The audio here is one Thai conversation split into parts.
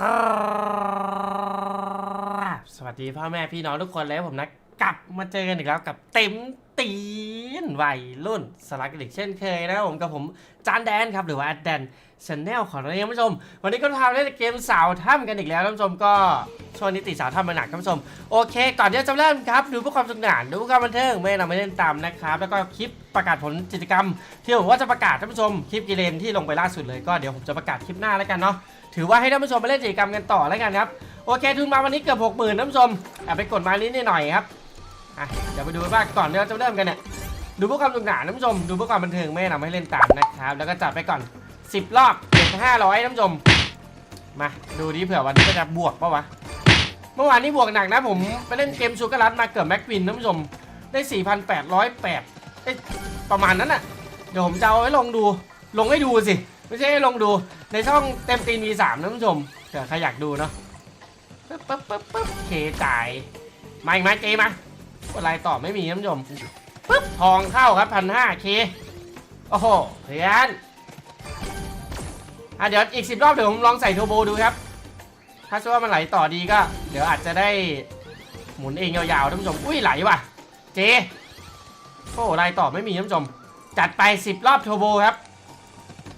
ครับสวัสดีพ่อแม่พี่น้องทุกคนแล้วผมนะ กลับมาเจอกันอีกแล้วกับเต็มตี วัยรุ่นสลักกันอีกเช่นเคยนะครับผมกับผมจานแดนครับหรือว่าแดนชแนลของเราเองท่านผู้ชม วันนี้ก็พาเล่นเกมสาวถ้ำกันอีกแล้วท่านผู้ชมก็ช่วงนี้ติดสาวถ้ำมาหนักท่านผู้ชมโอเค ก่อนที่จะเริ่มครับดูเพื่อความสนุกสนานดูเพื่อความบันเทิงไม่นำไม่เล่นตามนะครับแล้วก็คลิปประกาศผลกิจกรรม ที่ผมว่าจะประกาศท่านผู้ชมคลิปกีเลนที่ลงไปล่าสุดเลยก็เดี๋ยวผมจะประกาศคลิปหน้าแล้วกันเนาะถือว่าให้ท่านผู้ชมไปเล่นกิจกรรมกันต่อแล้วกันครับโอเคทุนมาวันนี้เกือบหกหมื่นท่านผู้ชมแอบไปกดมานิดหน่อยครับอะเดี๋ยวไปดูว่าก่อนที่เราจะเริ่มกันเนี่ย ดูเพื่อความสนุกสนานท่านผู้ชม ดูเพื่อความบันเทิงไม่นำให้เล่นตามนะครับ แล้วก็จัดไปก่อน 10 รอบเจ็ดห้าร้อยท่านผู้ชม มาดูดิเผื่อวันนี้ก็จะบวกปะวะ เมื่อวานนี้บวกหนักนะผมไปเล่นเกมชูการ์ลัดมาเกือบแม็กวินท่านผู้ชม ได้ 4,808เอ้ยประมาณนั้นน่ะเดี๋ยวผมจะเอาไว้ลงดู ลงให้ดูสิ ไม่ใช่ให้ลงดู ในช่องเต็มตีน V3 ท่านผู้ชมเผื่อใครอยากดูเนาะปึ๊บปึ๊บปึ๊บปึ๊บเคจ่ายมาอีกไหมเจมาอะไรต่อไม่มีท่านผู้ชม ปึ๊บทองเข้าครับพันห้าเคโอ้โหเพื่อนอะเดี๋ยวอีกสิบรอบเดี๋ยวผมลองใส่เทอร์โบดูครับ ถ้าเชื่อว่ามันไหลต่อดีก็ เดี๋ยวอาจจะได้หมุนเองยาวๆท่านผู้ชม อุ้ยไหลว่ะ เจโอ้อะไรต่อไม่มีท่านผู้ชม จัดไปสิบรอบเทอร์โบครับ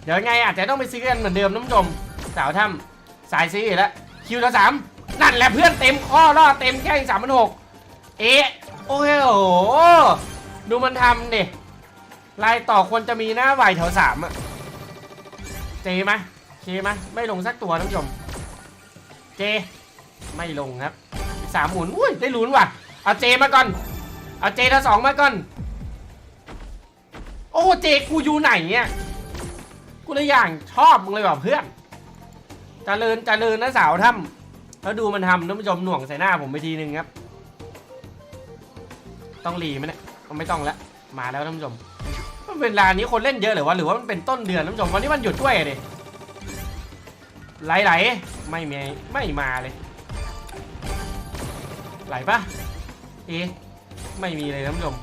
เดี๋ยวไงอาจจะต้องไปซื้อกันเหมือนเดิมท่านผู้ชม สาวถ้ำสายซื้ออีแล้วคิวละสามนั่นแหละเพื่อนเต็มข้อล่อเต็มแค่สามพันหกเอ๊ะโอ้โห ดูมันทำดิลายต่อควรจะมีหน้าไหวแถวสามอะเจไหมเคไหมไม่ลงสักตัวท่านผู้ชม เจ ไม่ลงครับสามหมุนอุ้ยได้ลุ้นว่ะ เอาเจมาก่อน เอาเจละสองมาก่อน โอ้เจกูอยู่ไหนเนี่ยกูเลยอย่างชอบมึงเลยว่ะเพื่อนเจริญเจริญนะสาวทำแล้วดูมันทำท่านผู้ชมหน่วงใส่หน้าผมไปทีนึงครับ ต้องรีไหมเนี่ย ไม่ต้องล้วมาแล้วท่านผู้ชมเวลานี้คนเล่นเยอะหรือว่าหรือว่ามันเป็นต้นเดือนท่านผู้ชมวันนี้มันหยุดด้วยดิไหลไหลๆไม่มีไม่มาเลย ไหลปะเอ๊ะไม่มีเลยท่านผู้ชม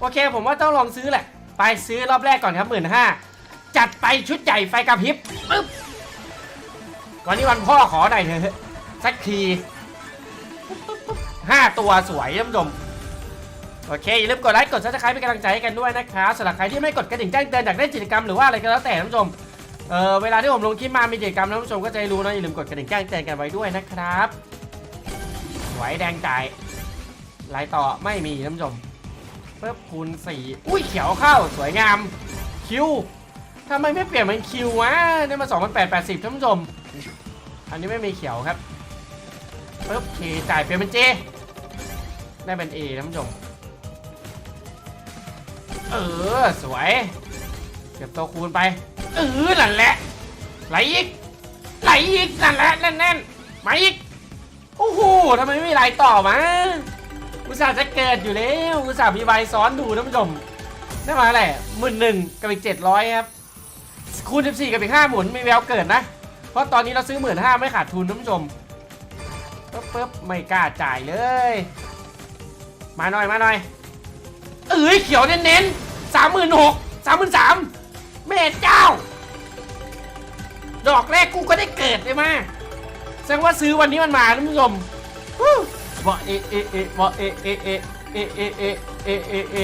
โอเค ผมว่าต้องลองซื้อแหละ ไปซื้อรอบแรกก่อนครับหมื่นห้าจัดไปชุดใหญ่ไฟกระพริบปึ๊บวันนี้วันพ่อขอหน่อยเถอะสักทีห้าตัวสวยท่านผู้ชม โอเค อย่าลืมกดไลค์ กดซับสไครป์เป็นกำลังใจให้กันด้วยนะครับสำหรับใครที่ไม่กดกระดิ่งแจ้งเตือนอยากได้กิจกรรมหรือว่าอะไรก็แล้วแต่ท่านผู้ชมเออเวลาที่ผมลงคลิปมามีกิจกรรมท่านผู้ชมก็จะได้รู้นะอย่าลืมกดกระดิ่งแจ้งเตือนกันไว้ด้วยนะครับสวยแดงจ่ายลายต่อไม่มีท่านผู้ชมเพิ่มคูณสี่อุ้ยเขียวเข้าสวยงามคิวทำไมไม่เปลี่ยนเป็นคิววะได้มา2,880ท่านผู้ชม อันนี้ไม่มีเขียวครับปึ๊บเคจ่ายเปลี่ยนเป็นเจได้เป็นเอท่านผู้ชม เออ สวยเก็บตัวคูณไป เออนั่นแหละ ไหลอีก ไหลอีก นั่นแหละ แน่นๆมาอีก โอ้โหทำไมไม่มีไรต่อมาอุตส่าห์จะเกิดอยู่แล้ว อุตส่าห์มีใบซ้อนดูท่านผู้ชมได้มาแหละหมื่นหนึ่งกับอีกเจ็ดร้อยครับ คูณ14กับอีกห้าหมุนมีแววเกิดนะ เพราะตอนนี้เราซื้อหมื่นห้าไม่ขาดทุนท่านผู้ชมปึ๊บปึ๊บไม่กล้าจ่ายเลย มาหน่อย มาหน่อย เอ้ยเขียวเน้นๆสามหมื่นหกสามหมื่นสามแม่เจ้า ดอกแรกกูก็ได้เกิดเลยมาแสดงว่าซื้อวันนี้มันมาท่านผู้ชมบอเอเอเอบอเอเอเอเอเอเอเอเอเอ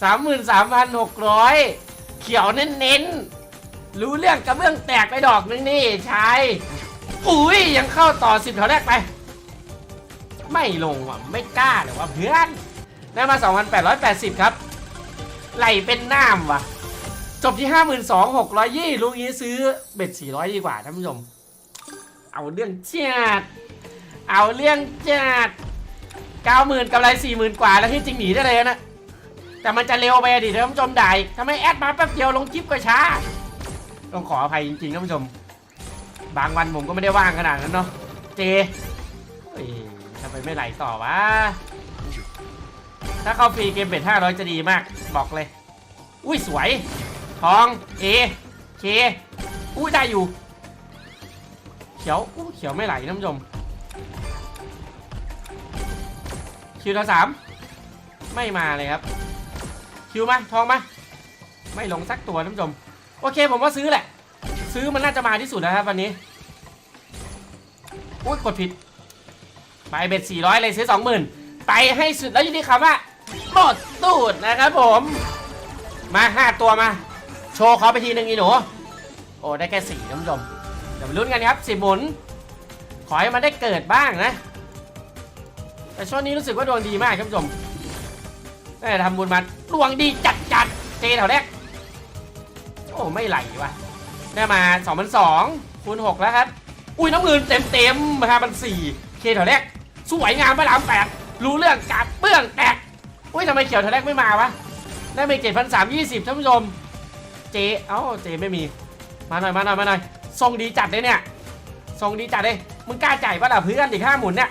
สามหมื่นสามพันหกร้อยเขียวเน้นๆ รู้เรื่องกระเบื้องแตกไปดอกนึงนี่ชายอุ้ยยังเข้าต่อสิบแถวแรกไป ไม่ลงว่ะ ไม่กล้าเดี๋ยวว่าเพื่อน ได้มา 2,880 ครับ ไหลเป็นน้ำวะจบที่ 52,600ยี่ลูกนี้ซื้อเบ็ด 400 ดีกว่าท่านผู้ชม เอาเรื่องจัดเอาเรื่องจัด90,000กำไร 40,000 กว่าแล้วที่จริงหนีได้เลยนะ แต่มันจะเร็วไปอะดิท่านผู้ชมได้ทำไมแอดมาแป๊บเดียวลงคลิปก็ช้า ต้องขออภัยจริงๆท่านผู้ชม บางวันผมก็ไม่ได้ว่างขนาดนั้นเนาะ เจทำไมไม่ไหลต่อวะ ถ้าเข้าฟรีเกมเบ็ด500 จะดีมาก บอกเลย อุ้ยสวย ทอง เอ เคอุ้ยได้อยู่ เขียวอู้เขียวไม่ไหลท่านผู้ชมคิวละสามไม่มาเลยครับ คิวมา ทองมา ไม่ลงสักตัวท่านผู้ชม โอเคผมว่าซื้อแหละ ซื้อมันน่าจะมาที่สุดนะครับวันนี้ อุ้ยกดผิด ไปเบ็ด400 เลยซื้อ 20,000 ไปให้สุดแล้วอยู่ที่คำว่า หมดตูดนะครับผม มา5ตัวมา โชว์เขอไปทีหนึ่งอีหนูโอ้ได้แค่สี่ท่านผู้ชมเดี๋ยวมาลุ้นกันครับสิบหมุน ขอให้มันได้เกิดบ้างนะ แต่ช่วงนี้รู้สึกว่าดวงดีมากท่านผู้ชมได้ทำบุญมาดวงดีจัดจัดเจแถวแรก โอ้ไม่ไหลว่ะได้มา2,002คูณ6แล้วครับ อุ้ยน้ำเงินเต็มเต็มๆมาพันสี่เคแถวแรก สวยงามพระรามแปดรู้เรื่องกาบเบื้องแตก อุ้ยทำไมเขียวแถวแรกไม่มาวะได้ไปเจ็ดพันสามยี่สิบท่านผู้ชม เจ เอ้าเจไม่มี มาหน่อยมาหน่อยมาหน่อยทรงดีจัดเลยเนี่ยทรงดีจัดเลยมึงกล้าจ่ายป่ะล่ะเพื่อนอีกห้าหมุนเนี่ย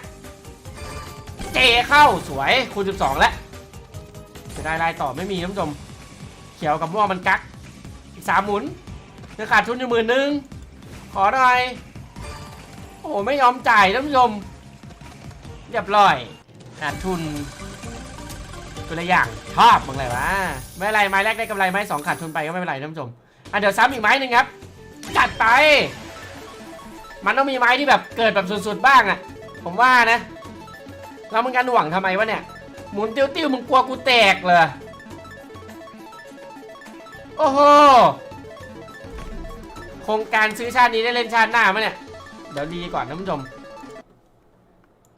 เจเข้าสวยคูณสิบสองแล้วจะได้ลายต่อไม่มีท่านผู้ชม เขียวกับม่วงมันกักอีกสามหมุนจะขาดทุนอยู่หมื่นหนึ่งขอหน่อยโอ้โหไม่ยอมจ่ายท่านผู้ชมเรียบร้อยขาดทุน ตัวละอย่างชอบมึงเลยวะไม่เป็นไรไม้แรกได้กำไรไม้สองขาดทุนไปก็ไม่เป็นไรท่านผู้ชมอะเดี๋ยวซ้ำอีกไม้หนึ่งครับจัดไป มันต้องมีไม้ที่แบบเกิดแบบสุดๆบ้างอะผมว่านะแล้วมึงกันหวังทำไมวะเนี่ยหมุนติ้วติ้วๆมึงกลัวกูแตกเลยโอ้โหโครงการซื้อชาตินี้ได้เล่นชาติหน้ามั้ยเนี่ยเดี๋ยวดีก่อนท่านผู้ชม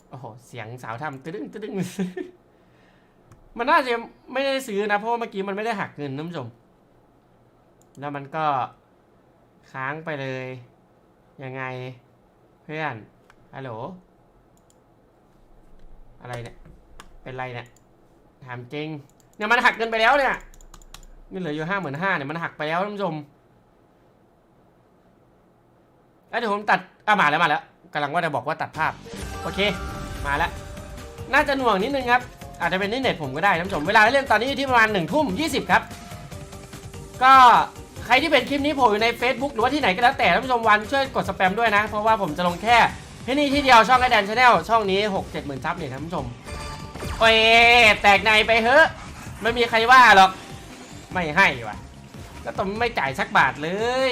โอ้โห เสียงสาวทำตึ้งตึ้ง มันน่าจะไม่ได้ซื้อนะ เพราะว่าเมื่อกี้มันไม่ได้หักเงินท่านผู้ชม แล้วมันก็ค้างไปเลย ยังไงเพื่อน ฮัลโหล อะไรเนี่ย เป็นไรเนี่ย ถามจริง เนี่ยมันหักเงินไปแล้วเนี่ยเงินเหลืออยู่ห้าหมื่นห้าเนี่ยมันหักไปแล้วท่านผู้ชมแล้วเดี๋ยวผมตัดอะมาแล้วมาแล้วกำลังว่าจะบอกว่าตัดภาพ โอเค มาแล้ว น่าจะหน่วงนิดนึงครับ อาจจะเป็นที่เน็ตผมก็ได้ท่านผู้ชม เวลาเล่นตอนนี้อยู่ที่ประมาณ1นึ่ทุ่มยีครับ ก็ใครที่เป็นคลิปนี้โผล่อยู่ใน Facebook หรือว่าที่ไหนก็แล้วแต่ท่านผู้ชมวันช่วยกดสแปมด้วยนะ เพราะว่าผมจะลงแค่ที่นี่ที่เดียวช่องไอแดนชาแนลช่องนี้6 7หมื่นซับเนี่ยท่านผู้ชม โอ้ยแตกในไปเฮ้อะไม่มีใครว่าหรอก ไม่ให้วะก็ต้องไม่จ่ายสักบาทเลย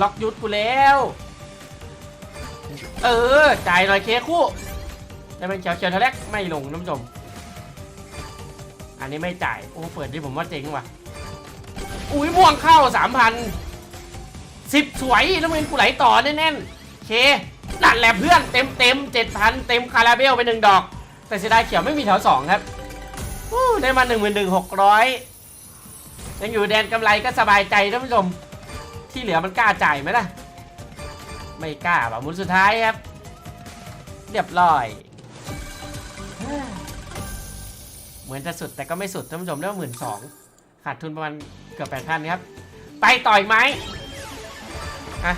ล็อกยุดกูแล้ว เออ จ่ายหน่อยเคคู่แต่เป็นเขียวเขียวทะเลกไม่ลงน้ำชม อันนี้ไม่จ่าย โอ้ เปิดที่ผมว่าเจ๋งว่ะ อุ้ยม่วงเข้าสามพันสิบสวยน้ำเงินกูไหลต่อแน่นๆเคนั่นแหละเพื่อนเต็มเต็มเจ็ดพันเต็มคาราเบลไปหนึ่งดอก แต่เสียดายเขียวไม่มีแถวสองครับได้มาหนึ่งหมื่นหนึ่งหกร้อยยังอยู่แดนกำไรก็สบายใจท่านผู้ชม ที่เหลือมันกล้าจ่ายไหมล่ะ ไม่กล้าแบบมุนสุดท้ายครับ เรียบร้อย เหมือนจะสุดแต่ก็ไม่สุดท่านผู้ชมได้หมื่นสองขาดทุนประมาณเกือบแปดพันครับ ไปต่อยไหมอะ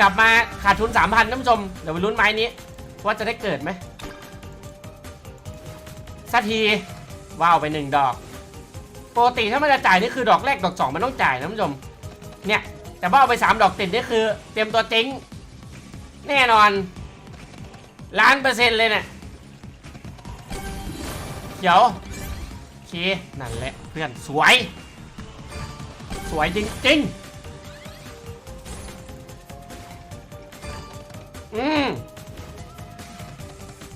กลับมาขาดทุนสามพันท่านผู้ชมเดี๋ยวไปลุ้นไม้นี้ ว่าจะได้เกิดไหมสักทีว้าวไปหนึ่งดอกปกติถ้ามันจะจ่ายนี่คือดอกแรกดอกสองมันต้องจ่ายนะท่านผู้ชม เนี่ย แต่ว่าเอาไปสามดอกติดนี่คือ เตรียมตัวเจ๊งแน่นอนล้านเปอร์เซ็นต์เลยเนี่ยเดี๋ยว นั่นแหละเพื่อนสวย สวยจริงๆอืม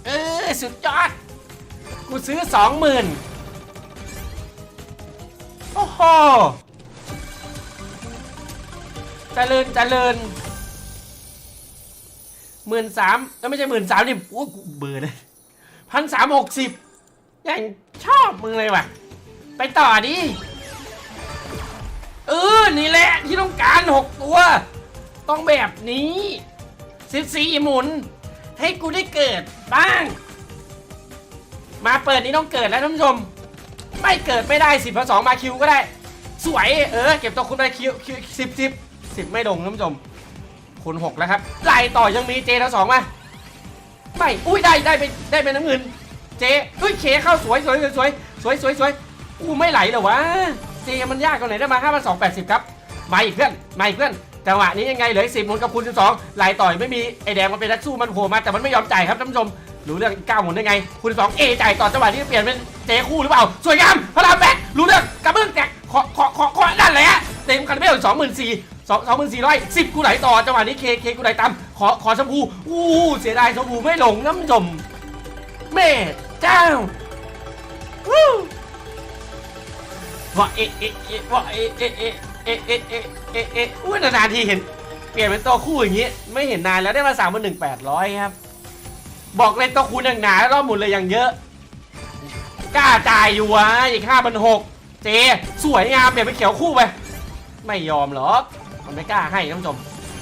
เออสุดยอด กูซื้อสองหมื่นโอ้โหเจริญเจริญหมื่นสามแล้วไม่ใช่หมื่นสามดิโอ้กูเบอร์เลยพันสามหกสิบ ยังชอบมึงเลยว่ะ ไปต่อดิเออ นี่แหละที่ต้องการหกตัว ต้องแบบนี้สิบสี่หมุน ให้กูได้เกิดบ้าง มาเปิดนี้ต้องเกิดแล้วท่านผู้ชม ไม่เกิดไม่ได้สิบสองมาคิวก็ได้ สวยเออ เก็บตัวคุณไปคิวคิวสิบสิบสิบไม่ลงท่านผู้ชมคุณหกแล้วครับไล่ต่อยังมีเจทั้งสองมาไม่อุ้ยได้ได้ไปได้เป็นน้ำเงิน เจอุ้ยเคเข้าสวยสวยสวยสวยสวยสวยสวยกูไม่ไหลเหรอวะเจมันยากกว่าไหนได้มาห้าพันสองแปดสิบครับมาอีกเพื่อนมาอีกเพื่อนจังหวะนี้ยังไงเหลือสิบหมุนกับคุณสิบสองไหลต่อยไม่มีไอแดงมันเป็นนักสู้มันโผล่มาแต่มันไม่ยอมจ่ายครับท่านผู้ชมรู้เรื่องเก้าหมุนได้ไงคุณสองเอจ่ายต่อจังหวะที่เปลี่ยนเป็นเจคู่หรือเปล่าสวยงามพระรามแปดรู้เรื่องกระเบื้องแตกขอขอขอขอนั่นแหละเต็มคาราเบลสองหมื่นสี่สองสองหมื่นสี่ร้อยสิบกูไหลต่อจังหวะนี้เคเคกูไหลตามขอขอชมพูอู้เสียดายชมพูไม่หลงน้ำจมแม่ เจ้าวู้ว่าเอะเอะเอะว่าเอะเอะเอะเอะเอะเอะเอะเอะอุ้ยนานๆทีเห็น เปลี่ยนเป็นตัวคู่อย่างนี้ ไม่เห็นนานแล้วได้มาสามพันหนึ่งแปดร้อยครับ บอกเล่นตัวคูณอย่างหนาแล้วรอบหมุนเลยอย่างเยอะ กล้าจ่ายอยู่วะอีกห้าพันหกเจ สวยงามเปลี่ยนเป็นเขียวคู่ไป ไม่ยอมหรอกมันไม่กล้าให้ท่านผู้ชม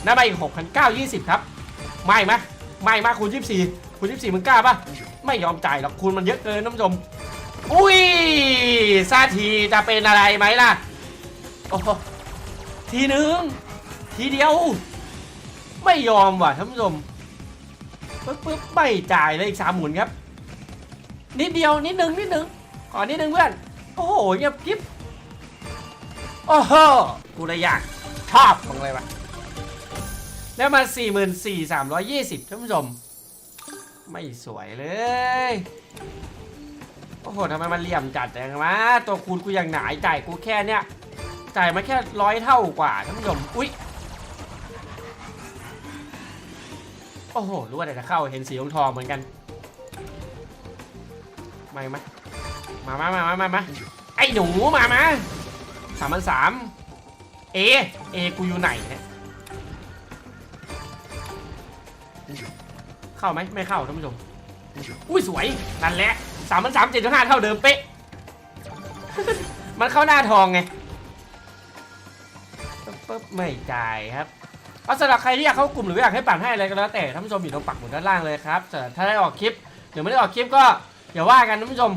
น่าไปอีกหกพันเก้ายี่สิบครับ ไม่ไหมไม่มาคูณยี่สิบสี่คูณยี่สิบสี่มึงกล้าปะ ไม่ยอมจ่ายหรอกคูณมันเยอะเกินท่านผู้ชม อุ้ยซาทีจะเป็นอะไรไหมล่ะ โอ้โหทีหนึ่งทีเดียว ไม่ยอมว่ะท่านผู้ชมปึ๊บปึ๊บไม่จ่ายเลยอีกสามหมุนครับ นิดเดียวนิดหนึ่งนิดหนึ่งขอนิดหนึ่งเพื่อน โอ้โหเงียบกิ๊บโอ้โหกูเลยอยากชอบมึงเลยวะแล้วมา 4 4 3 2 0ท่านผู้ชม ไม่สวยเลย โอ้โหทำไมมันเหลี่ยมจัดจังวะตัวคูณกูยังหนาจ่ายกูแค่เนี้ยจ่ายมาแค่ร้อยเท่ากว่าท่านผู้ชมอุ๊ยโอ้โหรู้ว่าแต่จะเข้าเห็นสีทองเหมือนกันมาไหมมามามามามามาไอ้หนูมามาสามพันสามเอเอกูอยู่ไหนเนี่ย เข้าไหมไม่เข้าท่านผู้ชม อุ้ยสวย นั่นแหละสามพันสามเจ็ดห้าเท่าเดิมเป๊ะ มันเข้าหน้าทองไงปึ๊บปึ๊บไม่จ่ายครับเอาสำหรับใครที่อยากเข้ากลุ่มหรืออยากให้ปั่นให้อะไรก็แล้วแต่ท่านผู้ชมอยู่ตรงปักหมุดด้านล่างเลยครับแต่ถ้าได้ออกคลิปหรือไม่ได้ออกคลิปก็อย่าว่ากันท่านผู้ชม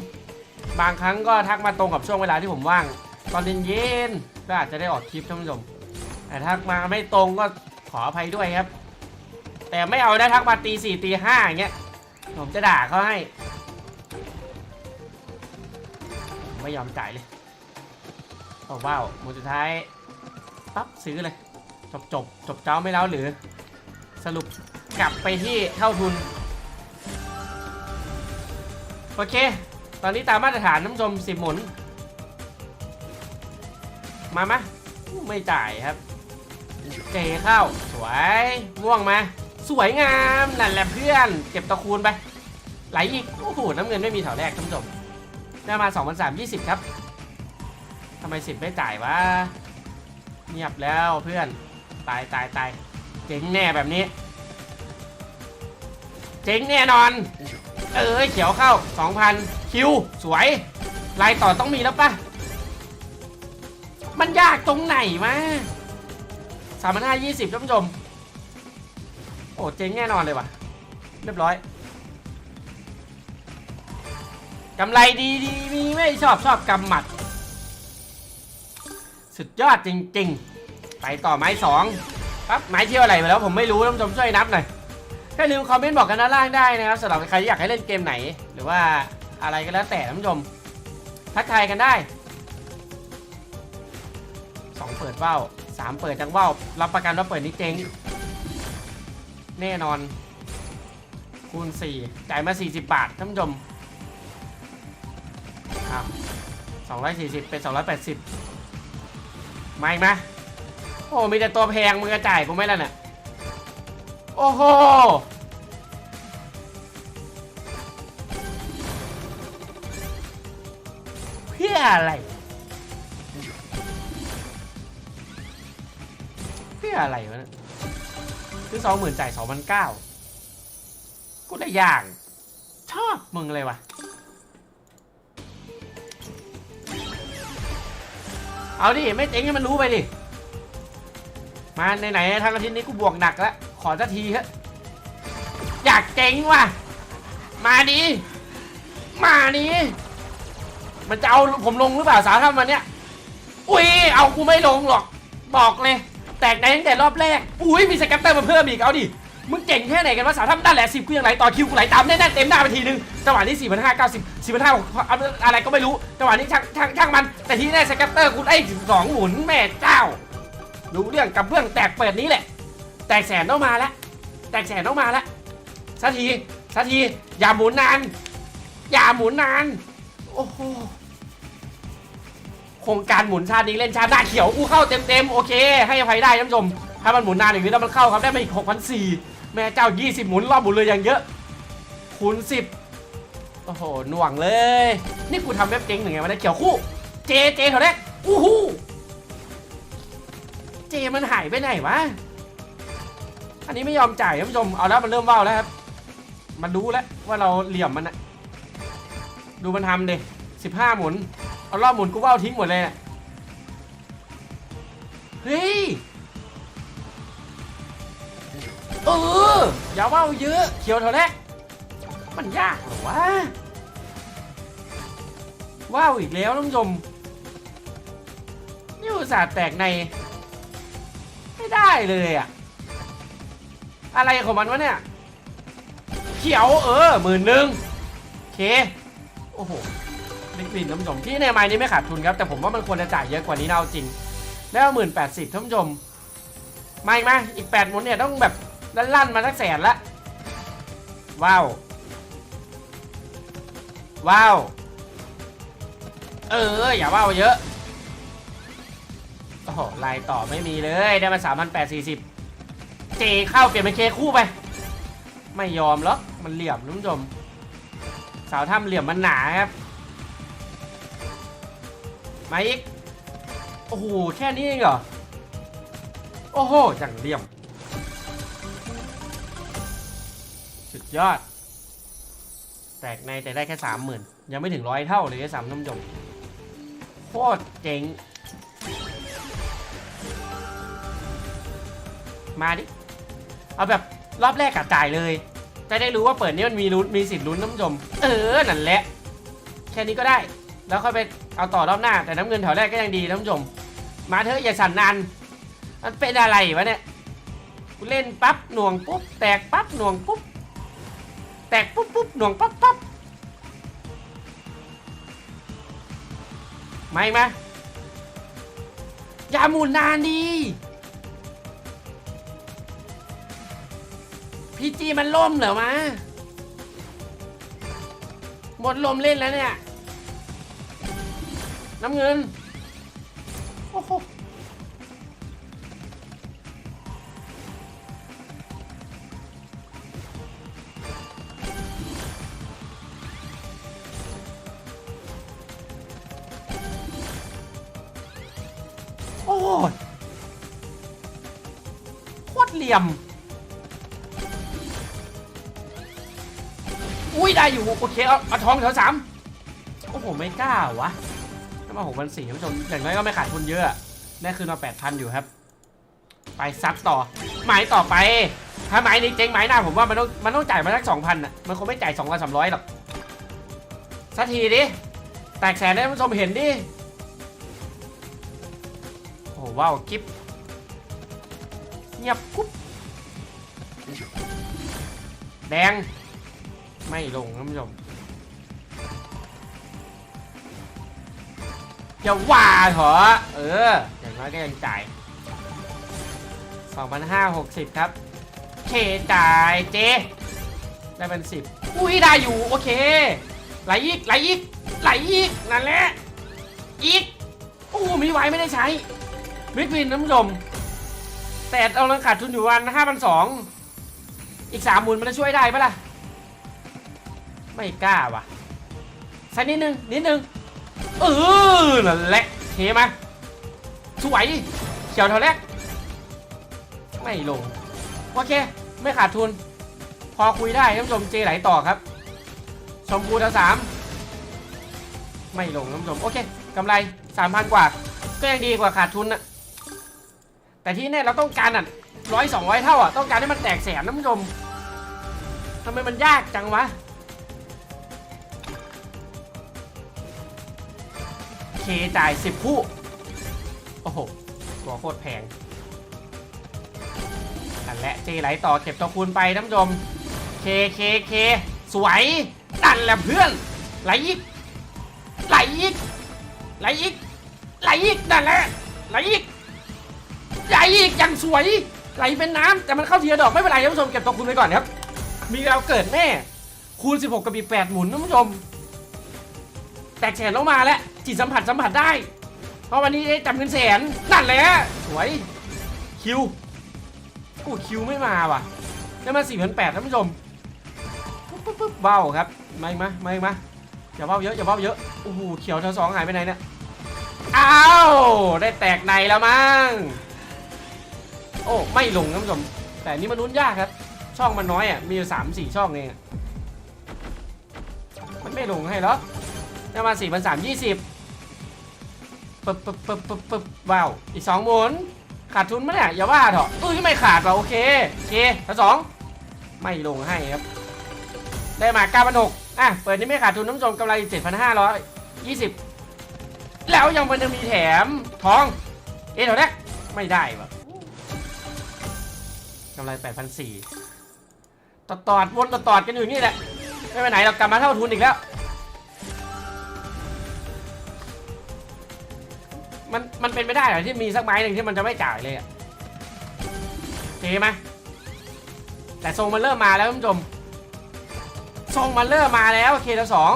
บางครั้งก็ทักมาตรงกับช่วงเวลาที่ผมว่าง ตอนเย็นๆก็อาจจะได้ออกคลิปท่านผู้ชมแต่ทักมาไม่ตรงก็ขออภัยด้วยครับ แต่ไม่เอาได้ทักมาตีสี่ตีห้าอย่างเงี้ยผมจะด่าเขาให้ ไม่ยอมจ่ายเลยโอ้ว้าวหมดสุดท้ายปั๊บซื้อเลย จบจบจบเจ้าไม่แล้วหรือ สรุปกลับไปที่เท่าทุน โอเค ตอนนี้ตามมาตรฐานน้ำชมสิบหมุน มามะไม่จ่ายครับ เจเข้า สวย ม่วงมา สวยงามนั่นแหละเพื่อน เก็บตะคูณไป ไหลอีก โอ้โห น้ำเงินไม่มีแถวแรกท่านผู้ชมได้มา2 3 2 0 ครับทำไมสิบไม่จ่ายวะ เงียบแล้วเพื่อน ตายตายตายเจ๊งแน่แบบนี้ เจ๊งแน่นอน เออเขียวเข้า 2,000 คิว สวย ลายต่อต้องมีแล้วปะมันยากตรงไหนวะสามพันห้ายี่สิบท่านผู้ชม โอ้เจ๊งแน่นอนเลยว่ะ เรียบร้อยกำไรดีดีมีไม่ชอบชอบกำหมัด สุดยอดจริง ๆ ไปต่อไม้สองปั๊บไม้เที่ยวอะไรมาแล้วผมไม่รู้ท่านผู้ชมช่วยนับหน่อยถ้าลืมคอมเมนต์บอกกันด้านล่างได้นะครับสำหรับใครที่อยากให้เล่นเกมไหน หรือว่าอะไรก็แล้วแต่ท่านผู้ชมทักทายกันได้สองเปิดเบ้าสามเปิดจังเบ้ารับประกันว่าเปิดนี้เจ๊ง แน่นอน คูณสี่จ่ายมา 40 บาทท่านผู้ชมครับ240 เป็น 280มาอีกไหมโอ้ มีแต่ตัวแพงมึงจะจ่ายกูไหม่ล่ะเนี่ย โอ้โหเพื่ออะไรเพื่ออะไรวะเนี่ย คือสองหมื่นจ่ายสองพันเก้ากูได้อย่าง ชอบมึงเลยวะเอาดิ ไม่เจ๊งให้มันรู้ไปดิ มาไหนๆทางอาทิตย์นี้กูบวกหนักแล้ว ขอสักทีเถอะอยากเจ๊งว่ะ มาดิ มาดิมันจะเอาผมลงหรือเปล่าสาวทำวันเนี้ย อุ้ย เอากูไม่ลงหรอก บอกเลย แตกในตั้งแต่รอบแรก อุ้ยมีสแกปเตอร์มาเพิ่มอีกเอาดิ มึงเก่งแค่ไหนกันวะสาวทำได้านแหละสิบกูยังไหลต่อคิวกูไหลตามแน่ๆเต็มหน้าไปทีนึงจังหวะนี้สี่พันห้าเก้าสิบสี่พันห้าอะไรก็ไม่รู้จังหวะนี้ช่างช่างช่างมัน แต่ที่แน่สแกปเตอร์กูได้ถึงสองหมุนแม่เจ้า รู้เรื่องกับเบื้องแตกเปิดนี้แหละ แตกแสนต้องมาแล้วแตกแสนต้องมาแล้วสักทีสักทีอย่าหมุนนาน อย่าหมุนนาน โอ้โห โครงการหมุนชาตินี้เล่นชาติหน้าเขียวกูเข้าเต็มๆโอเค ให้อภัยได้ท่านผู้ชมถ้ามันหมุนนานอย่างนี้แล้วมันเข้าครับได้มาอีก6,400แม่เจ้า 20 หมุนรอบหมุนเลยอย่างเยอะคูณ10โอ้โหหน่วงเลย นี่กูทำเว็บเจ๊งหนึ่งไงวะเนี่ยเขียวคู่เจเจเท่านี้อู้หูเจมันหายไปไหนวะอันนี้ไม่ยอมจ่ายท่านผู้ชมเอาแล้วมันเริ่มว่าวแล้วครับมันรู้แล้วว่าเราเหลี่ยมมันอะดูมันทำดิสิบห้าหมุน เอารอบหมุนกูว่าวทิ้งหมดเลยเฮ้ยเอออย่าว่าวเยอะเขียวเท่าแรกมันยากเหรอวะว้าวอีกแล้วท่านผู้ชมนี่อุตส่าห์แตกใน ไม่ได้เลยอะอะไรของมันวะเนี่ย เขียวเออหมื่นหนึ่งเค โอ้โห บิ๊กวินท่านผู้ชมที่ในไม้นี้ไม่ขาดทุนครับแต่ผมว่ามันควรจะจ่ายเยอะกว่านี้นะเอาจริงแล้วหมื่นแปดสิบท่านผู้ชมมาอีกไหมอีกแปดหมุนเนี่ยต้องแบบลั่นมาสักแสนละว้าวว้าวเอออย่าว้าวเยอะโอ้โหลายต่อไม่มีเลยได้มาสามพันแปดสี่สิบเจเข้าเปลี่ยนเป็นเคคู่ไป ไม่ยอมหรอกมันเหลี่ยมท่านผู้ชมสาวถ้ำเหลี่ยมมันหนาครับ มาอีก โอ้โห แค่นี้เองเหรอ โอ้โหจังเลี่ยม สุดยอด แตกในแต่ได้แค่สามหมื่นยังไม่ถึงร้อยเท่าเลยสามน้ำจมโคตรเจ๋ง มาดิ เอาแบบรอบแรกกะจ่ายเลย จะได้รู้ว่าเปิดนี้มันมีลุ้นมีสิทธิ์ลุ้นน้ำจม เออ นั่นแหละ แค่นี้ก็ได้ แล้วค่อยไป เอาต่อรอบหน้า แต่น้ำเงินแถวแรกก็ยังดีน้ำจมมาเถอะอย่าสั่นนาน มันเป็นอะไรวะเนี่ย กูเล่นปั๊บหน่วงปุ๊บ แตกปั๊บหน่วงปุ๊บ แตกปุ๊บปุ๊บหน่วงปั๊บปั๊บไม่ไหมอย่าหมุนนานดีพีจีมันล่มเหรอมาหมดลมเล่นแล้วเนี่ย น้ำเงิน โอ้โหโอ้ยโคตรเหลี่ยม อุ้ยได้อยู่ โอเค เอาเอาทองแถวสามโอ้โห ไม่กล้าวะ มาหกพันสี่ท่านผู้ชมอย่างน้อยก็ไม่ขาดทุนเยอะได้คืนมาแปดพันอยู่ครับ ไปซัดต่อ หมายต่อไป ถ้าหมายนี้เจ๊งหมายหน้าผมว่ามันต้องมันต้องจ่ายมาสักสองพันอะมันคงไม่จ่ายสองพันสามร้อยหรอกสักทีดิแตกแสนได้ท่านผู้ชมเห็นดิโอ้ว้าวกิฟเงียบกุ๊บแดงไม่ลงท่านผู้ชม อย่าว่าเถอะเออ อย่างน้อยก็ยังจ่าย 2,560 ครับ เคจ่ายเจ ได้เป็น10อุ้ยได้อยู่ โอเค ไหลอีก ไหลอีก ไหลอีก นั่นแหละ อีก โอ้มีไว้ไม่ได้ใช้บิ๊กวินท่านผู้ชมแต่เราลังขาดทุนอยู่วันห้าพันสองอีกสามหมุนมันจะช่วยได้ปะล่ะ ไม่กล้าว่ะสักนิดนึง นิดนึง เออนั่นแหละเทมาสวยเขียวเท่าแรก ไม่ลง โอเค ไม่ขาดทุน พอคุยได้ท่านผู้ชมเจไหลต่อครับ ชมพูเท่าสามไม่ลงท่านผู้ชม โอเคกำไรสามพันกว่า ก็ยังดีกว่าขาดทุนนะแต่ที่แน่เราต้องการอะร้อยสองร้อยเท่าอะ ต้องการให้มันแตกแสนท่านผู้ชมทำไมมันยากจังวะ เคจ่ายสิบคู่ โอ้โห ตัวโคตรแพงนั่นแหละเจไหลต่อเก็บตัวคูณไปท่านผู้ชมเคเคเคสวยนั่นแหละเพื่อน ไหลอีก ไหลอีก ไหลอีก ไหลอีกนั่นแหละ ไหลอีก ไหลอีกอย่างสวย ไหลเป็นน้ำแต่มันเข้าทีละดอกไม่เป็นไรท่านผู้ชมเก็บตัวคูณไปก่อนครับ มีเราเกิดแน่คูณ 16 กับอีก8หมุนท่านผู้ชม แตกแฉนแล้วมาแล้วจิตสัมผัสสัมผัสได้ เพราะวันนี้ได้จำเงินแสนนั่นแหละสวยคิวโอ้คิวไม่มาว่ะได้มาสี่พันแปดท่านผู้ชมปุ๊บปุ๊บปุ๊บเบ้าครับมาอีกมามาอีกมาอย่าเบ้าเยอะอย่าเบ้าเยอะโอ้โหเขียวเธอสองหายไปไหนเนี่ยอ้าวได้แตกในแล้วมั้งโอ้ไม่ลงท่านผู้ชมแต่นี้มันลุ้นยากครับ ช่องมันน้อยอะมีอยู่สามสี่ช่องเองมันไม่ลงให้หรอ ได้มาสี่พันสามยี่สิบปึ๊บปึ๊บปึ๊บปึ๊บปึ๊บว้าว อีกสองหมุน ขาดทุนไหมเนี่ย อย่าว่าเถอะเอ้ยไม่ขาดว่ะโอเค โอเคทั้งสอง ไม่ลงให้ครับ ได้มาเก้าพันหกอะ เปิดนี่ไม่ขาดทุนน้ำชมกำไรเจ็ดพันห้าร้อยยี่สิบแล้วยังมันยังมีแถมทอง เอ๊ะเดี๋ยวนะไม่ได้ว่ะกำไรแปดพันสี่ตอดตอดวนตอดตอดกันอยู่นี่แหละ ไม่ไปไหนเรากลับมาเท่าทุนอีกแล้ว มันมันเป็นไม่ได้เหรอที่มีสักไม้หนึ่งที่มันจะไม่จ่ายเลยอะโอเคไหมแต่ทรงมันเริ่มมาแล้วท่านผู้ชมทรงมันเริ่มมาแล้วเคละสอง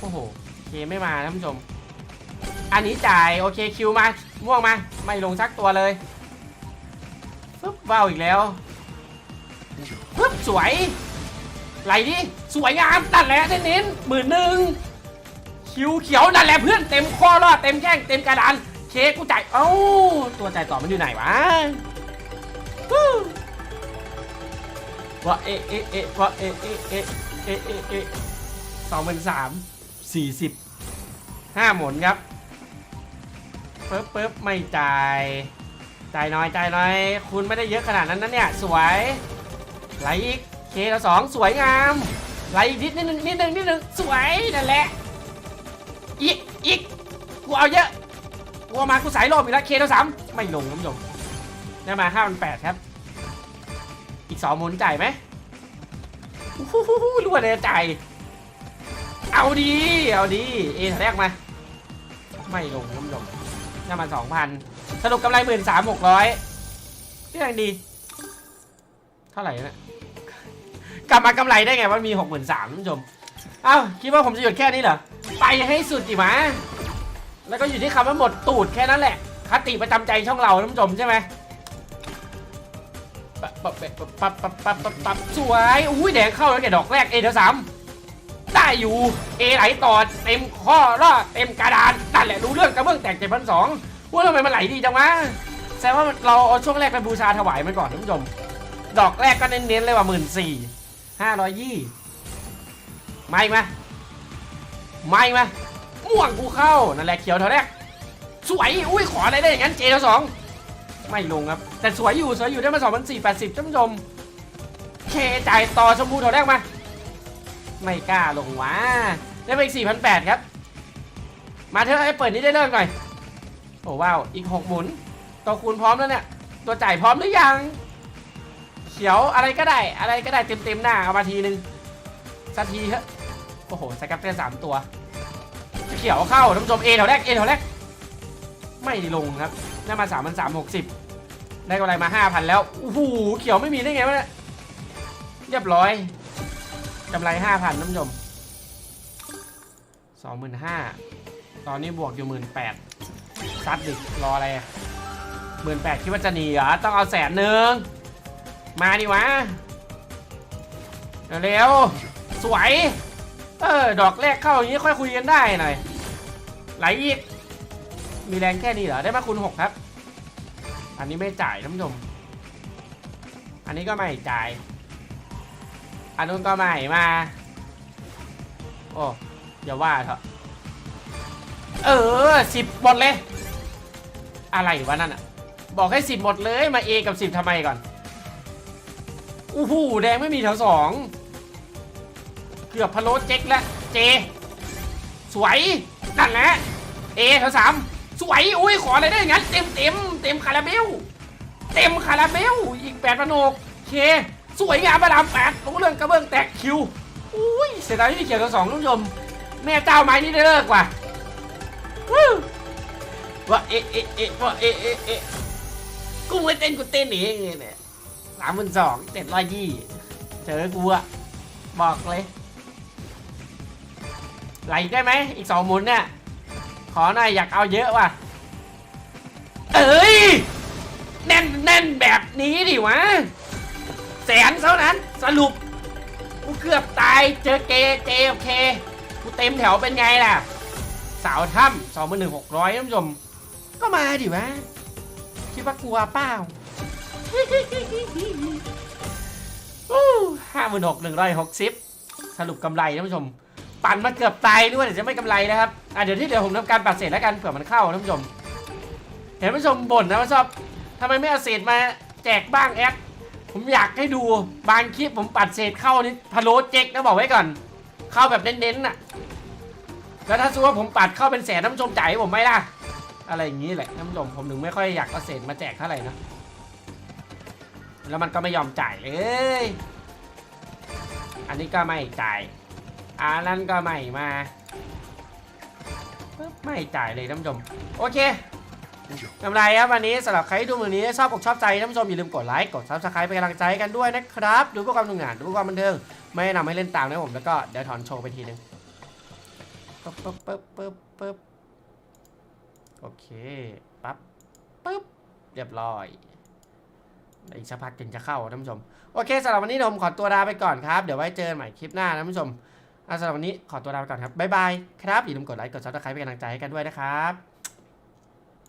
โอ้โหเคไม่มาท่านผู้ชม อันนี้จ่ายโอเคคิวมาม่วงมา ไม่ลงสักตัวเลยปึ๊บว้าวอีกแล้วปึ๊บสวยไหลดิสวยงามนั่นแหละเน้นๆหมื่นหนึ่ง คิวเขียวนั่นแหละเพื่อนเต็มข้อรอดเต็มแข้งเต็มกระดานเค้กกูจ่ายเอ้าตัวจ่ายต่อมันอยู่ไหนวะฮู้วะเอะเอะเอะวะเอะเอะเอะเอะเอะเอะสองเป็นสามสี่สิบห้าหมุนครับปึ๊บปึ๊บไม่จ่ายจ่ายน้อยจ่ายน้อย คุณไม่ได้เยอะขนาดนั้นนะเนี่ยสวยไหลอีกเคละสองสวยงามไหลอีกนิดนึงนิดนึงนิดนึงสวยนั่นแหละ อีกอีกกูเอาเยอะกูเอามากูสายโลบอีกแล้วเคตัวสามไม่ลงน้ำยมได้มาห้าพันแปดครับ อีกสองหมุนจ่ายไหมอู้หูรวดเลยจ่ายเอาดี เอาดี เอแรกมา ไม่ลงน้ำยมได้มาสองพันสรุปกำไรหมื่นสามหกร้อยนี่ยังดี เท่าไหร่นะกลับมากำไรได้ไงว่ามีหกหมื่นสามท่านผู้ชม เอ้า คิดว่าผมจะหยุดแค่นี้เหรอ ไปให้สุดดิมาแล้วก็อยู่ที่คำว่าหมดตูดแค่นั้นแหละ คติประจำใจช่องเราท่านผู้ชมใช่ไหมปั๊บปั๊บปั๊บปั๊บปั๊บปั๊บปั๊บสวยอุ้ยแดงเข้าแล้วแกดอกแรกเอเดอร์สามได้อยู่เอไหลต่อเต็มข้อรอเต็มกระดานนั่นแหละรู้เรื่องกระเบื้องแตกเจ็ดพันสองว่าทำไมมันไหลดีจังวะแสดงว่าเราเอาช่วงแรกไปบูชาถวายมันก่อนท่านผู้ชม ดอกแรกก็เน้นๆเลยว่าหมื่นสี่ห้าร้อยยี่มาอีกไหม ไม่มาม่วงกูเข้า นั่นแหละเขียวเท่าแรก สวย อุ้ยขออะไรได้อย่างนั้น เจเท่าสองไม่ลงครับ แต่สวยอยู่ สวยอยู่ได้มาสองพันสี่แปดสิบท่านผู้ชมเคจ่ายต่อชมพูเท่าแรกมา ไม่กล้าลงวะได้ไปอีกสี่พันแปดครับ มาเถอะให้เปิดนี้ได้เริ่มหน่อย โอ้ว้าว อีกหกหมุน ตัวคูณพร้อมแล้วเนี่ย ตัวจ่ายพร้อมหรือยัง เขียวอะไรก็ได้ อะไรก็ได้เต็มเต็มหน้าเอามาทีนึงสักทีเถอะ อ้โหสกัปเตอร์สามตัว เขียวเข้าท่านผู้ชมเอแถวแรกเอแถวแรก ไม่ลงครับได้มาสามพันสามหกสิบได้กำไรมาห้าพันแล้วโอ้โหเขียวไม่มีได้ไงวะเนี่ยเรียบร้อยกำไรห้าพันท่านผู้ชมสองหมื่นห้าตอนนี้บวกอยู่หมื่นแปดซัดดิรออะไรหมื่นแปดคิดว่าจะหนีเหรอต้องเอาแสนหนึ่งมาดิวะเร็วสวย เออ ดอกแรกเข้าอย่างนี้ค่อยคุยกันได้หน่อย ไหลอีก มีแรงแค่นี้เหรอ ได้มาคูณหกครับ อันนี้ไม่จ่ายท่านผู้ชม อันนี้ก็ไม่จ่าย อันนู้นก็ไม่มา โอ้อย่าว่าเถอะ เออสิบหมดเลย อะไรวะนั่นอะบอกให้สิบหมดเลย มาเอกับสิบทำไมก่อนอู้หูแดงไม่มีแถวสอง เกือบพะโล้เจ๊กแล้วเจ สวยนั่นแหละเอแถวสามสวยอุ้ยขออะไรได้อย่างนั้นเต็มเต็มเต็มคาราเบลเต็มคาราเบลอีกแปดพันหกเคสวยงามมาดามแปดรู้เรื่องกระเบื้องแตกคิวอุ้ยเสียดายที่เขียวแถวสองท่านผู้ชม แม่เจ้าไม้นี่ได้เลิกว่ะว่าเอะเอะเอะว่าเอะเอะเอะกูไม่เต้นกูเต้นเองเนี่ยสามพันสองเจ็ดร้อยยี่เจอกูอะบอกเลย ไหลได้ไหมอีกสองหมุนเนี่ย ขอหน่อยอยากเอาเยอะว่ะ เอ้ย แน่นแน่นแบบนี้ดิวะ แสนเท่านั้นสรุป กูเกือบตายเจอเกเจโอเค กูเต็มแถวเป็นไงล่ะ สาวถ้ำสองหมื่นหนึ่งหกร้อยท่านผู้ชม ก็มาดิวะ คิดว่ากลัวเปล่าห้าหมื่นหกหนึ่งร้อยหกสิบสรุปกำไรท่านผู้ชม ปั่นมาเกือบตายด้วยเดี๋ยวจะไม่กำไรนะครับอะเดี๋ยวที่เหลือผมทำการปัดเศษแล้วกันเผื่อมันเข้าท่านผู้ชม เห็นท่านผู้ชมบ่นนะว่าชอบทำไมไม่เอาเศษมาแจกบ้างแอดผมอยากให้ดูบางคลิปผมปัดเศษเข้านี่พะโล้เจ๊กนะบอกไว้ก่อน เข้าแบบเน้นๆน่ะแล้วถ้าสมมติว่าผมปัดเข้าเป็นแสนท่านผู้ชมจ่ายให้ผมไหมล่ะ อะไรอย่างนี้แหละท่านผู้ชมผมถึงไม่ค่อยอยากเอาเศษมาแจกเท่าไหร่นะแล้วมันก็ไม่ยอมจ่ายเลย อันนี้ก็ไม่จ่าย อันนั้นก็ไม่มาปึ๊บไม่จ่ายเลยท่านผู้ชม โอเคกำไรครับวันนี้สำหรับใครที่ดูมือนี้ชอบอกชอบใจท่านผู้ชมอย่าลืมกดไลค์กดซับสไครป์เป็นกำลังใจกันด้วยนะครับ ดูเพื่อความสนุกสนานดูเพื่อความบันเทิง ไม่แนะนำให้เล่นตามนะผมแล้วก็เดี๋ยวถอนโชว์ไปทีนึงปึ๊บปึ๊บปึ๊บปึ๊บปึ๊บโอเคปั๊บปึ๊บเรียบร้อยอีกสักพักถึงจะเข้าท่านผู้ชม โอเคสำหรับวันนี้ผมขอตัวลาไปก่อนครับ เดี๋ยวไว้เจอกันใหม่คลิปหน้าท่านผู้ชม อะสำหรับวันนี้ขอตัวลาไปก่อนครับบ๊ายบายครับอย่าลืมกดไลค์กดซับสไครป์เป็นกำลังใจให้กันด้วยนะครับ